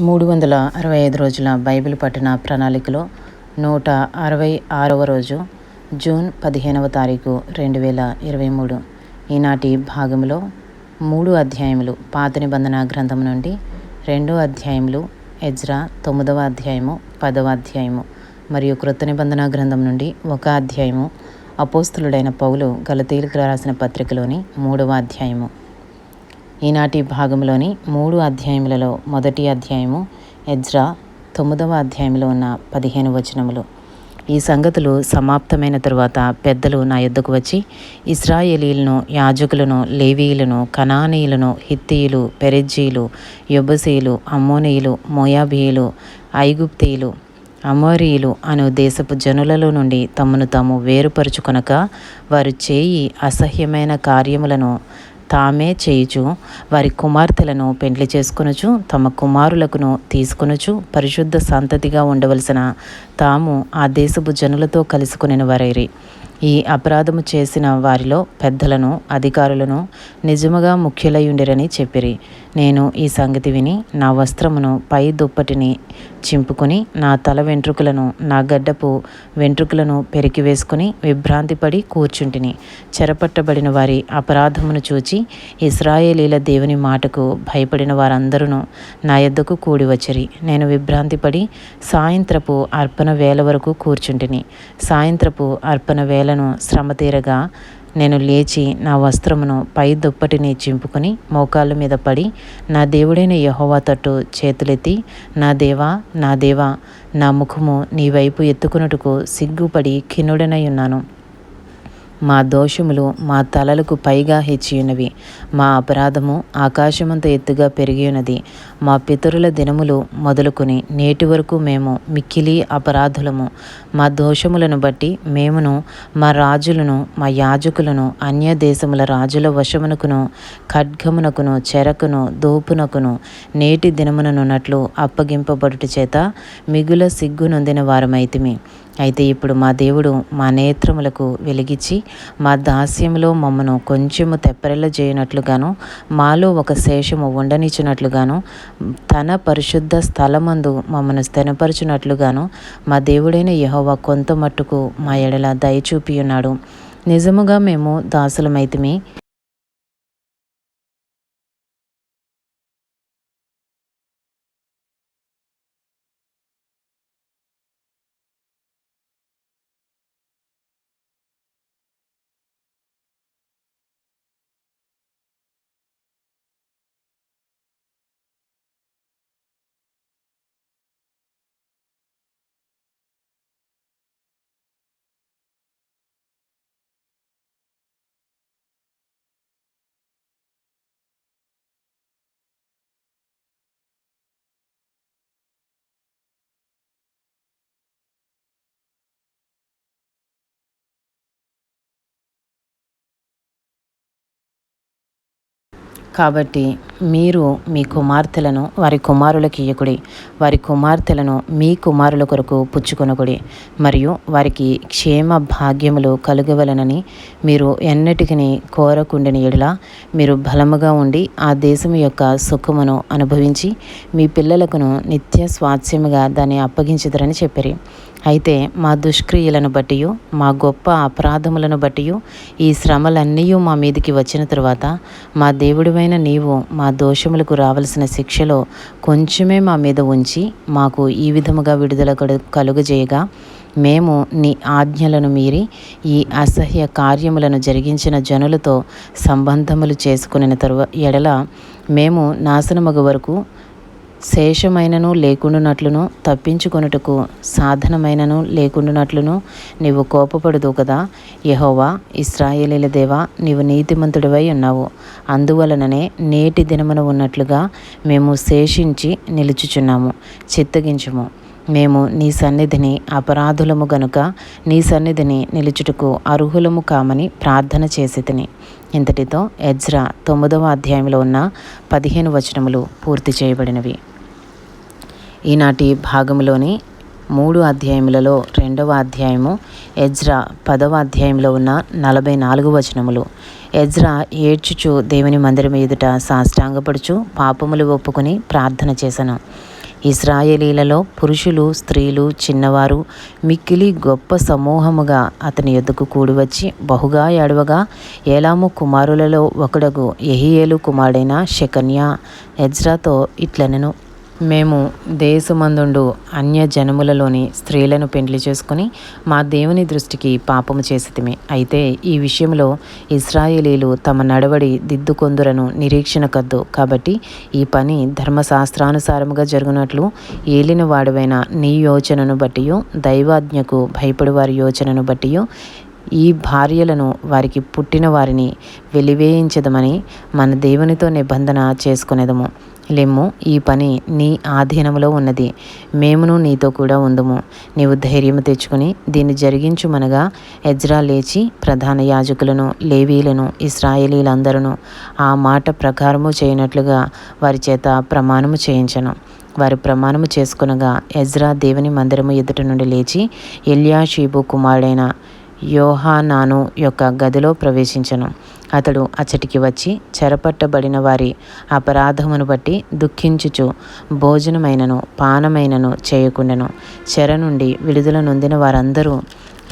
మూడు వందల అరవై ఐదు రోజుల బైబిల్ పఠన ప్రణాళికలో నూట అరవై ఆరవ రోజు జూన్ పదిహేనవ తారీఖు రెండు వేల ఇరవై మూడు. ఈనాటి భాగంలో మూడు అధ్యాయములు. పాత నిబంధన గ్రంథం నుండి రెండో అధ్యాయములు ఎజ్రా తొమ్మిదవ అధ్యాయము పదవ అధ్యాయము. మరియు కృత నిబంధన గ్రంథం నుండి ఒక అధ్యాయము. అపోస్తులుడైన పౌలు గలతీలకు రాసిన పత్రికలోని మూడవ అధ్యాయము. ఈనాటి భాగంలోని మూడు అధ్యాయములలో మొదటి అధ్యాయము ఎజ్రా తొమ్మిదవ అధ్యాయంలో ఉన్న పదిహేను వచనములు. ఈ సంగతులు సమాప్తమైన తరువాత పెద్దలు నా యుద్ధకు వచ్చి ఇస్రాయేలీలను యాజకులను లేవీయులను కనానీయులను హిత్తీయులు పెరెజ్జీలు యొబసీలు అమ్మోనీయులు మోయాబీయులు ఐగుప్తీయులు అమోరీయులు అను దేశపు జనులలో నుండి తమను తాము వేరుపరుచుకొనక వారు చేయి అసహ్యమైన కార్యములను తామే చేయుచు వారి కుమార్తెలను పెండ్లి చేసుకొనుచు తమ కుమారులకును తీసుకొనుచు పరిశుద్ధ సంతతిగా ఉండవలసిన తాము ఆ దేశపు జనులతో కలుసుకుని వారైరి. ఈ అపరాధము చేసిన వారిలో పెద్దలను అధికారులను నిజముగా ముఖ్యులయ్యుండిరని చెప్పిరి. నేను ఈ సంగతి విని నా వస్త్రమును పై దుప్పటిని చింపుకొని నా తల వెంట్రుకలను నా గడ్డపు వెంట్రుకలను పెరికి వేసుకుని విభ్రాంతిపడి కూర్చుంటిని. చెరపట్టబడిన వారి అపరాధమును చూచి ఇస్రాయేలీల దేవుని మాటకు భయపడిన వారందరూ నా యొద్దకు కూడి వచ్చిరి. నేను విభ్రాంతిపడి సాయంత్రపు అర్పణ వేల వరకు కూర్చుంటిని. సాయంత్రపు అర్పణ వేలను శ్రమ తీరగా నేను లేచి నా వస్త్రమును పై దుప్పటిని చింపుకొని మోకాళ్ళ మీద పడి నా దేవుడైన యహోవా తట్టు చేతులెత్తి నా దేవా నా దేవా నా ముఖము నీ వైపు ఎత్తుకున్నట్టుకు సిగ్గుపడి ఖిన్నుడనై ఉన్నాను. మా దోషములు మా తలలకు పైగా హెచ్చియున్నవి. మా అపరాధము ఆకాశమంత ఎత్తుగా పెరిగి ఉన్నది మా పితరుల దినములు మొదలుకొని నేటి వరకు మేము మిక్కిలి అపరాధులము. మా దోషములను బట్టి మేమును మా రాజులను మా యాజకులను అన్య దేశముల రాజుల వశమునకును ఖడ్గమునకును చెరకును దోపునకును నేటి దినముననున్నట్లు అప్పగింపబడుట చేత మిగుల సిగ్గు నొందిన వారమైతిమి. అయితే ఇప్పుడు మా దేవుడు మా నేత్రములకు వెలిగించి మా దాస్యంలో మమ్మను కొంచెము తెప్పరెల్ల చేయనట్లుగాను మాలో ఒక శేషము ఉండనిచ్చినట్లుగాను తన పరిశుద్ధ స్థలమందు మమ్మను స్థిరపరచునట్లుగాను మా దేవుడైన యహోవా కొంత మట్టుకు మా ఎడల దయచూపి ఉన్నాడు నిజముగా మేము దాసులమైతిమి. కాబట్టి మీరు మీ కుమార్తెలను వారి కుమారులకు ఇయ్యకుడి. వారి కుమార్తెలను మీ కుమారుల కొరకు పుచ్చుకొనకుడి. మరియు వారికి క్షేమ భాగ్యములు కలుగవలనని మీరు ఎన్నటికీ కోరకుండిన ఎడల మీరు బలముగా ఉండి ఆ దేశం యొక్క సుఖమును అనుభవించి మీ పిల్లలకును నిత్య స్వాస్యముగా దాన్ని అప్పగించదరని చెప్పారు. అయితే మా దుష్క్రియలను బట్టి మా గొప్ప అపరాధములను బట్టి ఈ శ్రమలన్నీ మా మీదికి వచ్చిన తరువాత మా దేవుడివైన నీవు మా దోషములకు రావలసిన శిక్షలో కొంచెమే మా మీద ఉంచి మాకు ఈ విధముగా విడుదల కలుగజేయగా మేము నీ ఆజ్ఞలను మీరి ఈ అసహ్య కార్యములను జరిగించిన జనులతో సంబంధములు చేసుకుని తరువ ఎడల మేము నాశనమగు వరకు శేషమైనను లేకుండునట్లును తప్పించుకొనుటకు సాధనమైనను లేకుండునట్లును నీవు కోపపడదు కదా. యహోవా ఇస్రాయేలీల దేవా నీవు నీతిమంతుడివై ఉన్నావు. అందువలననే నేటి దినమున ఉన్నట్లుగా మేము శేషించి నిలుచుచున్నాము చిత్తగించుము. మేము నీ సన్నిధిని అపరాధులము గనుక నీ సన్నిధిని నిలుచుటకు అర్హులము కామని ప్రార్థన చేసి తిని ఇంతటితో ఎజ్రా తొమ్మిదవ అధ్యాయంలో ఉన్న పదిహేను వచనములు పూర్తి చేయబడినవి. ఈనాటి భాగంలోని మూడు అధ్యాయములలో రెండవ అధ్యాయము ఎజ్రా పదవ అధ్యాయంలో ఉన్న నలభై నాలుగు వచనములు. ఎజ్రా ఏడ్చుచు దేవుని మందిరం ఎదుట సాష్టాంగపడుచు పాపములు ఒప్పుకొని ప్రార్థన చేశాను ఇస్రాయేలీలలో పురుషులు స్త్రీలు చిన్నవారు మిక్కిలి గొప్ప సమూహముగా అతని ఎద్దుకు కూడివచ్చి బహుగా ఏడవగా ఏలాము కుమారులలో ఒకడగు ఎహియేలు కుమారుడైన శకన్య ఎజ్రాతో ఇట్లనెను. మేము దేశమందుండు అన్య జనములలోని స్త్రీలను పెండ్లి చేసుకుని మా దేవుని దృష్టికి పాపము చేసితిమి. అయితే ఈ విషయంలో ఇస్రాయేలీలు తమ నడవడి దిద్దుకొందురను నిరీక్షణ కద్దు కాబట్టి ఈ పని ధర్మశాస్త్రానుసారముగా జరుగునట్లు ఏలిన వాడువైన నీ యోచనను బట్టి దైవాజ్ఞకు భయపడి వారి యోచనను బట్టి ఈ భార్యలను వారికి పుట్టిన వారిని వెలివేయించదమని మన దేవునితో నిబంధన చేసుకునేదము. లెమ్ము ఈ పని నీ ఆధీనములో ఉన్నది. మేమును నీతో కూడా ఉందము. నీవు ధైర్యము తెచ్చుకుని దీన్ని జరిగించుమనగా ఎజ్రా లేచి ప్రధాన యాజకులను లేవీలను ఇస్రాయేలీలందరూ ఆ మాట ప్రకారము చేయనట్లుగా వారి చేత ప్రమాణము చేయించను. వారు ప్రమాణము చేసుకునగా ఎజ్రా దేవుని మందిరము ఎదుట నుండి లేచి ఎల్యాషీబు కుమారుడైన యోహానాను యొక్క గదిలో ప్రవేశించను. అతడు అచ్చటికి వచ్చి చెరపట్టబడిన వారి అపరాధమును బట్టి దుఃఖించుచు భోజనమైనను పానమైనను చేయకుండాను చెర నుండి విడుదల నొందిన వారందరూ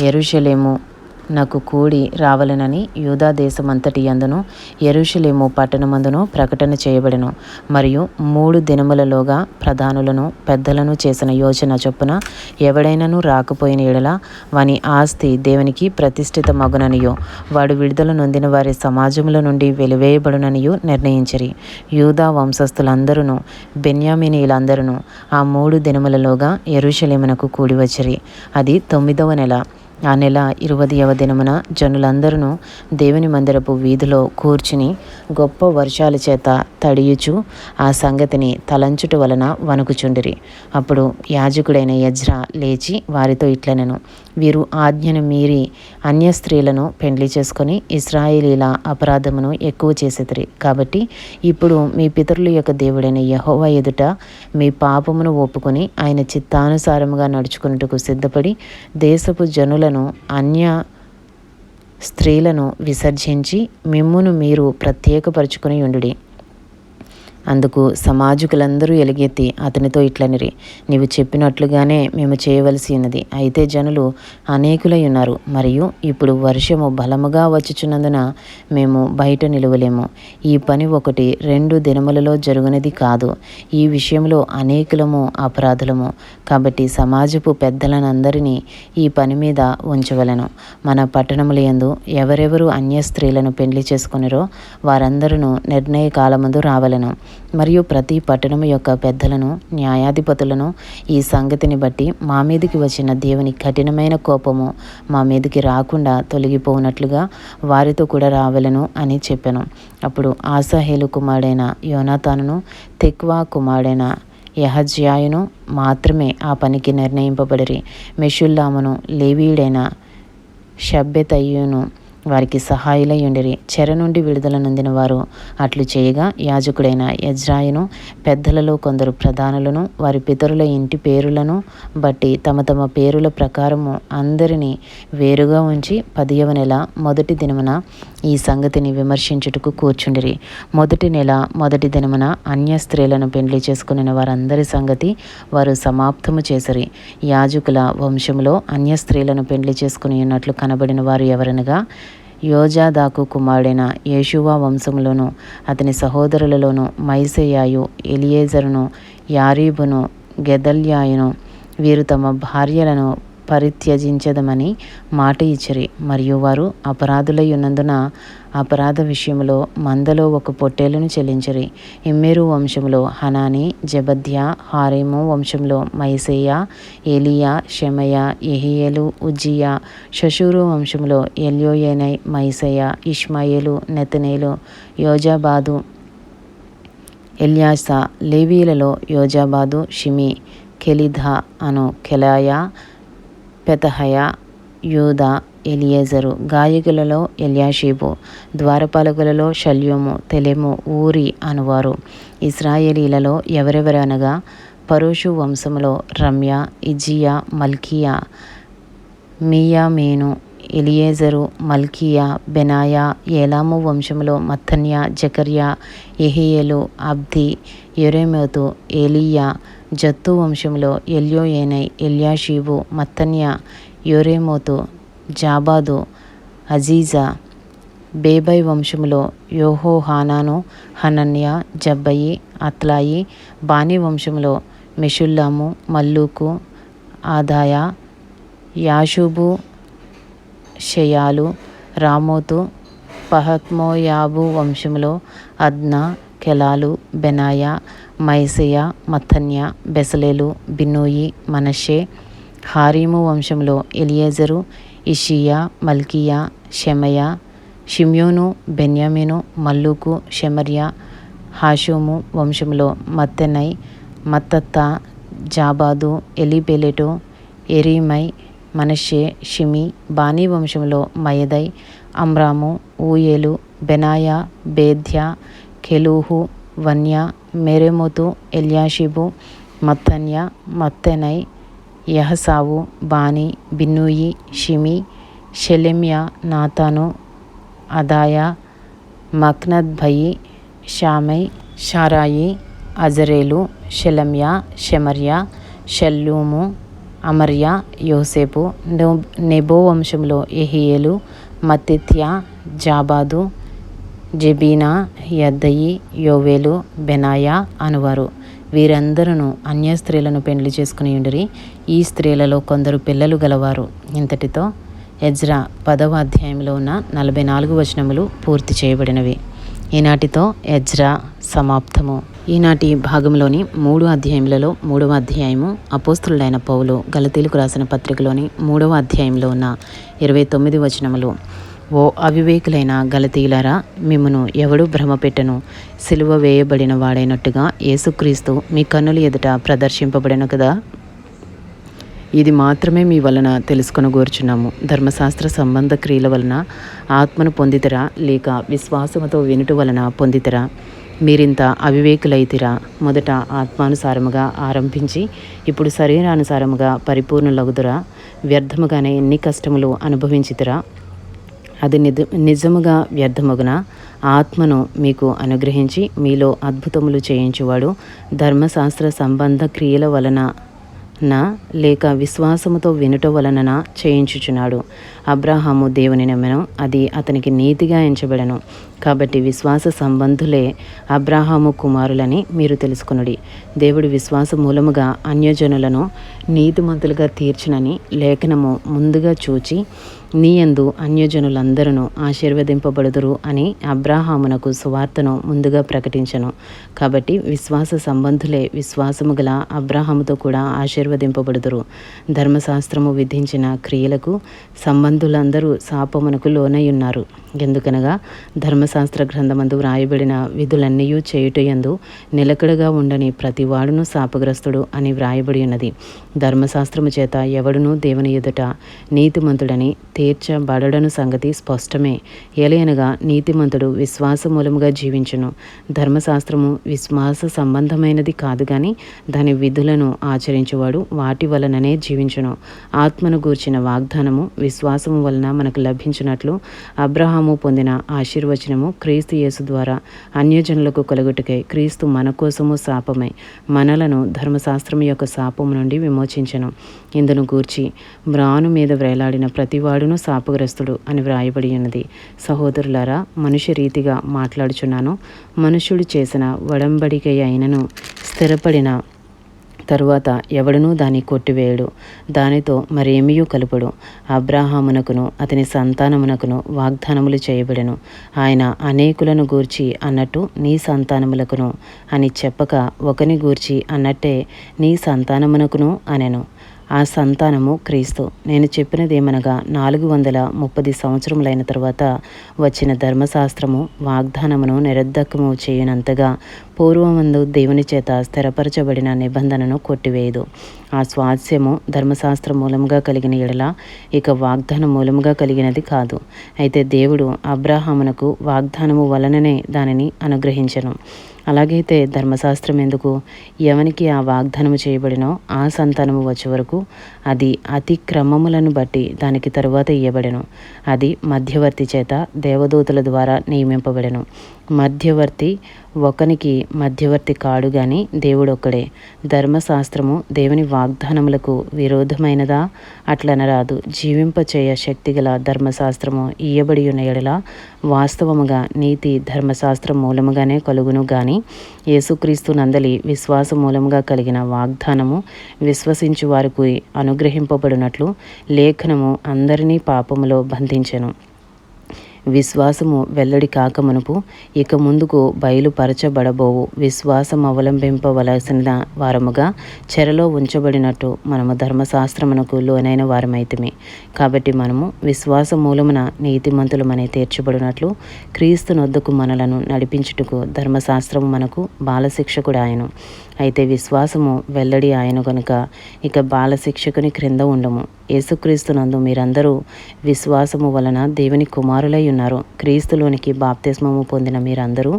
ఎరుషలేము నాకు కూడి రావలనని యూదా దేశమంతటి అందును ఎరుషులేము పట్టణమందును ప్రకటన చేయబడెను. మరియు మూడు దినములలోగా ప్రధానులను పెద్దలను చేసిన యోచన చొప్పున ఎవడైనను రాకపోయిన ఎడల వాని ఆస్తి దేవునికి ప్రతిష్ఠిత మగుననియో వాడు విడుదల నొందిన వారి సమాజముల నుండి వెలివేయబడుననియో నిర్ణయించరి. యూదా వంశస్థులందరూ బెన్యామినీలందరూ ఆ మూడు దినములలోగా ఎరుషలేమునకు కూడి వచ్చిరి. అది తొమ్మిదవ నెల. ఆ నెల ఇరవదవ దినమున జనులందరూ దేవుని మందిరపు వీధిలో కూర్చుని గొప్ప వర్షాల చేత తడియుచు ఆ సంగతిని తలంచుట వలన వణుకుచుండిరి. అప్పుడు యాజకుడైన యజ్రా లేచి వారితో ఇట్లనెను వీరు ఆజ్ఞను మీరి అన్య స్త్రీలను పెండ్లి చేసుకొని ఇస్రాయేలీల అపరాధమును ఎక్కువ చేసేదిరి కాబట్టి ఇప్పుడు మీ పితరుల యొక్క దేవుడైన యహోవ ఎదుట మీ పాపమును ఒప్పుకొని ఆయన చిత్తానుసారముగా నడుచుకున్నట్టుకు సిద్ధపడి దేశపు జనులను అన్య స్త్రీలను విసర్జించి మిమ్మును మీరు ప్రత్యేకపరుచుకుని ఉండుడి. అందుకు సమాజకులందరూ ఎలుగెత్తి అతనితో ఇట్లనిరి నీవు చెప్పినట్లుగానే మేము చేయవలసి ఉన్నది. అయితే జనులు అనేకులై ఉన్నారు. మరియు ఇప్పుడు వర్షము బలముగా వచ్చుచున్నందున మేము బయట నిలవలేము. ఈ పని ఒకటి రెండు దినములలో జరుగునది కాదు. ఈ విషయంలో అనేకులము అపరాధులము. కాబట్టి సమాజపు పెద్దలనందరినీ ఈ పని మీద ఉంచవలను. మన పట్టణముల యందు ఎవరెవరు అన్య స్త్రీలను పెళ్ళి చేసుకునిరో వారందరూ నిర్ణయ కాలమందు రావలను. మరియు ప్రతి పట్టణము యొక్క పెద్దలను న్యాయాధిపతులను ఈ సంగతిని బట్టి మా మీదకి వచ్చిన దేవుని కఠినమైన కోపము మా మీదకి రాకుండా తొలగిపోనట్లుగా వారితో కూడా రావలను అని చెప్పాను. అప్పుడు ఆసాహేలు కుమారుడైన యోనాతానును తెక్వా కుమారుడైన యహజ్యాయును మాత్రమే ఆ పనికి నిర్ణయింపబడిరి. మెషుల్లామును లేవీయుడైన షబ్బెతయ్యును వారికి సహాయులై ఉండిరి చెర నుండి విడుదల నొందిన వారు అట్లు చేయగా యాజకుడైన యజ్రాయును పెద్దలలో కొందరు ప్రధానులను వారి పితరుల ఇంటి పేరులను బట్టి తమ తమ పేరుల ప్రకారము అందరినీ వేరుగా ఉంచి పదియవ నెల మొదటి దినమున ఈ సంగతిని విమర్శించుటకు కూర్చుండిరి. మొదటి నెల మొదటి దినమున అన్య స్త్రీలను పెండ్లి చేసుకుని వారందరి సంగతి వారు సమాప్తము చేసిరి. యాజకుల వంశంలో అన్య స్త్రీలను పెండ్లి చేసుకుని ఉన్నట్లు కనబడిన వారు ఎవరనగా యోజాదాకు కుమారుడైన యేషువా వంశంలోను అతని సహోదరులలోను మైసయ్యాయు ఎలియేజరును యారీబును గెదల్యాయును వీరు తమ భార్యలను పరిత్యజించదమని మాట ఇచ్చిరి. మరియు వారు అపరాధులై ఉన్నందున అపరాధ విషయంలో మందలో ఒక పొట్టేలును చెల్లించిరి. ఇమ్మేరు వంశంలో హనాని జబద్య హారేము వంశంలో మైసేయ ఏలియా షెమయ ఎహియేలు ఉజ్జియా షషూరు వంశంలో ఎల్యోయేనై మైసేయ ఇష్మాయేలు నెతనేలు యోజాబాదు ఎల్యాసా లేవీలలో యోజాబాదు షిమి కెలిధా అను కెలాయా పెతహయ యూద ఎలియేజరు గాయకులలో ఎల్యాషీబు ద్వారపాలకులలో శల్యము తెలెము ఊరి అనువారు. ఇస్రాయేలీలలో ఎవరెవరనగా పరుషు వంశములో రమ్య ఇజియా మల్కియా మియామీను ఎలియేజరు మల్కియా బెనాయా ఏలాము వంశములో మత్తన్య జకర్యా ఎహియేలు అబ్ది యొరేమోతు ఏలియా జత్తు వంశంలో ఎల్యోయేనై ఎల్యాషీబు మత్తన్య యోరేమోతు జాబాదు అజీజా బేబై వంశములో యోహోహానాను హనన్య జబ్బయి అత్లాయి బాణి వంశంలో మెషుల్లాము మల్లూకు ఆదాయ యాషుబు షయాలు రామోతు పహత్మోయాబు వంశంలో అద్నా కెలాలు బెనాయ మైసయ మత్తన్య బెసలేలు బిన్నోయి మనషే హారీము వంశంలో ఎలియేజరు ఇషియా మల్కియా షెమయ షిమ్యోను బెన్యామిను మల్లూకు షెమర్య హాషోము వంశంలో మత్తెనై మత్తత్త జాబాదు ఎలిబెలెటు ఎరీమై మనషే షిమి బానీ వంశంలో మయదై అమ్రాము ఊయేలు బెనాయ బేద్య కెలూహు వన్య మెరెమోతు ఎల్యాషిబు మత్తన్య మత్తెనై యహసావు బాని బిన్నూయి షిమి షెలెమ్య నాతాను అదాయ మక్నద్భయి షామై షారాయి అజరేలు షెలమ్య షెమర్య షల్లూము అమర్య యోసేపు నెబో వంశంలో ఎహియేలు మతిత్య జాబాదు జెబీనా యద్దయి యోవేలు బెనాయా అనువారు. వీరందరూ అన్య స్త్రీలను పెండ్లి చేసుకుని ఉండిరి ఈ స్త్రీలలో కొందరు పిల్లలు గలవారు. ఇంతటితో ఎజ్రా పదవ అధ్యాయంలో ఉన్న నలభై నాలుగు వచనములు పూర్తి చేయబడినవి. ఈనాటితో ఎజ్రా సమాప్తము. ఈనాటి భాగంలోని మూడు అధ్యాయములలో మూడవ అధ్యాయము అపోస్తులైన పౌలు గలతీలకు రాసిన పత్రికలోని మూడవ అధ్యాయంలో ఉన్న ఇరవై తొమ్మిది వచనములు. ఓ అవివేకులైన గలతీలారా మిమ్మను ఎవడు భ్రమపెట్టను సిలువ వేయబడిన వాడైనట్టుగా యేసుక్రీస్తు మీ కన్నుల ఎదుట ప్రదర్శింపబడిన కదా? ఇది మాత్రమే మీ వలన తెలుసుకొని కోరుచున్నాము ధర్మశాస్త్ర సంబంధ క్రియల వలన ఆత్మను పొందితరా లేక విశ్వాసముతో వినుట వలన పొందితరా? మీరింత అవివేకులైతిరా మొదట ఆత్మానుసారముగా ఆరంభించి ఇప్పుడు శరీరానుసారముగా పరిపూర్ణులగుదురా వ్యర్థముగానే ఎన్ని కష్టములు అనుభవించితిరా? అది నిజ నిజముగా వ్యర్థముగున? ఆత్మను మీకు అనుగ్రహించి మీలో అద్భుతములు చేయించువాడు. ధర్మశాస్త్ర సంబంధ క్రియల వలన నా లేక విశ్వాసముతో వినుట వలన చేయించుచున్నాడు. అబ్రాహాము దేవుని నమ్మను అది అతనికి నీతిగా ఎంచబడను. కాబట్టి విశ్వాస సంబంధులే అబ్రాహాము కుమారులని మీరు తెలుసుకునుడి. దేవుడు విశ్వాస మూలముగా అన్యజనులను నీతిమంతులుగా తీర్చినని లేఖనము ముందుగా చూచి నీయందు అన్యజనులందరూ ఆశీర్వదింపబడుదురు అని అబ్రాహామునకు సువార్తను ముందుగా ప్రకటించను. కాబట్టి విశ్వాస సంబంధులే విశ్వాసము గల అబ్రాహాముతో కూడా ఆశీర్వదింపబడుదురు. ధర్మశాస్త్రము విధించిన క్రియలకు సంబంధులందరూ శాపమునకు లోనై ఉన్నారు ఎందుకనగా ధర్మశాస్త్ర గ్రంథమందు వ్రాయబడిన విధులన్నీ చేయుటయందు నిలకడగా ఉండని ప్రతివాడును శాపగ్రస్తుడు అని వ్రాయబడి ఉన్నది ధర్మశాస్త్రము చేత ఎవడునూ దేవుని ఎదుట నీతిమంతుడని తీర్చబడను సంగతి స్పష్టమే. ఏలయనగా నీతిమంతుడు విశ్వాస మూలముగా జీవించును. ధర్మశాస్త్రము విశ్వాస సంబంధమైనది కాదు కానీ దాని విధులను ఆచరించువాడు వాటి వలననే జీవించును. ఆత్మను గూర్చిన వాగ్దానము విశ్వాసము వలన మనకు లభించినట్లు అబ్రహాము పొందిన ఆశీర్వచనము క్రీస్తు యేసు ద్వారా అన్యజనులకు కలుగుటకై క్రీస్తు మన కోసము శాపమై మనలను ధర్మశాస్త్రం యొక్క శాపము నుండి విమోచించను. ఇందును గూర్చి మ్రాను మీద వ్రేలాడిన ప్రతివాడును శాపగ్రస్తుడు అని వ్రాయబడి ఉన్నది. సహోదరులారా మనుష్య రీతిగా మాట్లాడుచున్నాను. మనుషుడు చేసిన వడంబడిక అయినను స్థిరపడిన తరువాత ఎవడనూ దాన్ని కొట్టివేయడు. దానితో మరేమియూ కలుపడు. అబ్రాహామునకును అతని సంతానమునకును వాగ్దానములు చేయబడెను. ఆయన అనేకులను గూర్చి అన్నట్టు నీ సంతానములకును అని చెప్పక ఒకని గూర్చి అన్నట్టే నీ సంతానమునకును అనెను. ఆ సంతానము క్రీస్తు. నేను చెప్పినదేమనగా నాలుగు వందల ముప్పది సంవత్సరములైన తర్వాత వచ్చిన ధర్మశాస్త్రము వాగ్దానమును నిరర్ధకము చేయనంతగా పూర్వమందు దేవుని చేత స్థిరపరచబడిన నిబంధనను కొట్టివేయదు. ఆ స్వాస్యము ధర్మశాస్త్ర మూలముగా కలిగిన ఎడల ఇక వాగ్దాన మూలముగా కలిగినది కాదు. అయితే దేవుడు అబ్రాహామునకు వాగ్దానము వలననే దానిని అనుగ్రహించను. అలాగైతే ధర్మశాస్త్రం ఎందుకు ఎవనికి ఆ వాగ్దానము చేయబడినో ఆ సంతానము వచ్చే వరకు అది అతిక్రమములను బట్టి దానికి తరువాత ఇయ్యబడెను. అది మధ్యవర్తి చేత దేవదూతల ద్వారా నియమింపబడెను. మధ్యవర్తి ఒకనికి మధ్యవర్తి కాడు గాని దేవుడొక్కడే ధర్మశాస్త్రము దేవుని వాగ్దానములకు విరోధమైనదా? అట్లనరాదు. జీవింపచేయ శక్తిగల ధర్మశాస్త్రము ఇయ్యబడి ఉన్న ఎడల వాస్తవముగా నీతి ధర్మశాస్త్రం మూలముగానే కలుగును గాని యేసుక్రీస్తు నందలి విశ్వాస మూలముగా కలిగిన వాగ్దానము విశ్వసించు వారికి అనుగ్రహింపబడినట్లు లేఖనము అందరినీ పాపములో బంధించెను. విశ్వాసము వెల్లడి కాకమునుపు ఇక ముందుకు బయలుపరచబడబోవు. విశ్వాసం అవలంబింపవలసిన వారముగా చెరలో ఉంచబడినట్టు మనము ధర్మశాస్త్రమునకు లోనైన వారమైతిమి. కాబట్టి మనము విశ్వాస మూలమున నీతిమంతులమనే తీర్చబడినట్లు క్రీస్తునొద్దకు మనలను నడిపించుటకు ధర్మశాస్త్రము మనకు బాలశిక్షకుడు ఆయను అయితే విశ్వాసము వెల్లడి ఆయన కనుక ఇక బాలశిక్షకుని క్రింద ఉండము. యేసుక్రీస్తునందు మీరందరూ విశ్వాసము వలన దేవుని కుమారులై ఉన్నారు. క్రీస్తులోనికి బాప్తిస్మము పొందిన మీరందరూ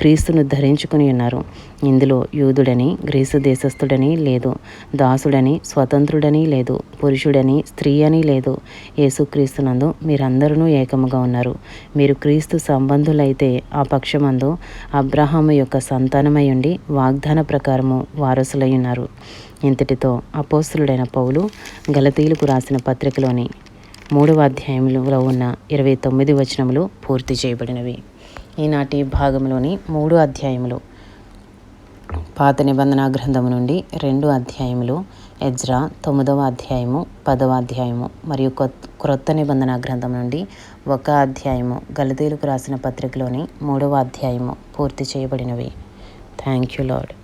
క్రీస్తును ధరించుకుని ఉన్నారు. ఇందులో యూదుడని గ్రీసు దేశస్థుడని లేదు. దాసుడని స్వతంత్రుడని లేదు. పురుషుడని స్త్రీ అని లేదు. యేసుక్రీస్తునందు మీరందరూ ఏకముగా ఉన్నారు. మీరు క్రీస్తు సంబంధులైతే ఆ పక్షమందు అబ్రహాము యొక్క సంతానమై ఉండి వాగ్దాన ప్రకారము వారసులై ఉన్నారు. ఇంతటితో అపోస్తులుడైన పౌలు గలతీలకు రాసిన పత్రికలోని మూడవ అధ్యాయంలో ఉన్న ఇరవై తొమ్మిది వచనములు పూర్తి చేయబడినవి. ఈనాటి భాగంలోని మూడు అధ్యాయములు. పాత నిబంధన గ్రంథము నుండి రెండు అధ్యాయములు ఎజ్రా తొమ్మిదవ అధ్యాయము పదవ అధ్యాయము మరియు క్రొత్త నిబంధన గ్రంథం నుండి ఒక అధ్యాయము గలతీలకు రాసిన పత్రికలోని మూడవ అధ్యాయము పూర్తి చేయబడినవి. Thank you lord